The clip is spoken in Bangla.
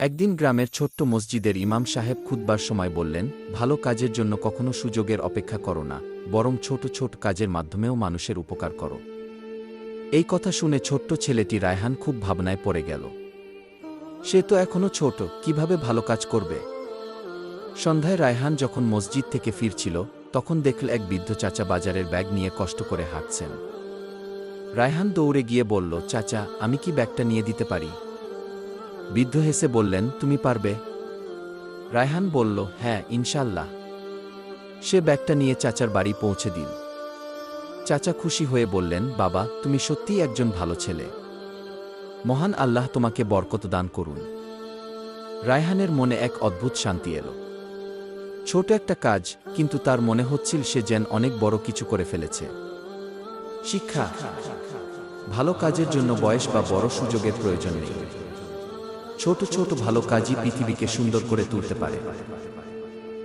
একদিন গ্রামের ছোট্ট মসজিদের ইমাম সাহেব খুতবার সময় বললেন, ভালো কাজের জন্য কখনো সুযোগের অপেক্ষা করো না, বরং ছোট ছোট কাজের মাধ্যমেও মানুষের উপকার করো। এই কথা শুনে ছোট্ট ছেলেটি রায়হান খুব ভাবনায় পড়ে গেল। সে তো এখনও ছোট, কীভাবে ভালো কাজ করবে? সন্ধ্যায় রায়হান যখন মসজিদ থেকে ফিরছিল, তখন দেখল এক বৃদ্ধ চাচা বাজারের ব্যাগ নিয়ে কষ্ট করে হাঁটছেন। রায়হান দৌড়ে গিয়ে বলল, চাচা, আমি কি ব্যাগটা নিয়ে দিতে পারি? বৃদ্ধ হেসে বললেন, তুমি পারবে? রায়হান বলল হ্যাঁ ইনশাল্লাহ সে ব্যাগটা নিয়ে চাচার বাড়ি পৌঁছে দিল। চাচা খুশি হয়ে বললেন, বাবা, তুমি সত্যিই একজন ভালো ছেলে। মহান আল্লাহ তোমাকে বরকত দান করুন। রায়হানের মনে এক অদ্ভুত শান্তি এলো। ছোট একটা কাজ, কিন্তু তার মনে হচ্ছিল সে যেন অনেক বড় কিছু করে ফেলেছে। শিক্ষা, ভালো কাজের জন্য বয়স বা বড় সুযোগের প্রয়োজন নেই। ছোট ছোট ভালো কাজই পৃথিবীকে সুন্দর করে তুলতে পারে।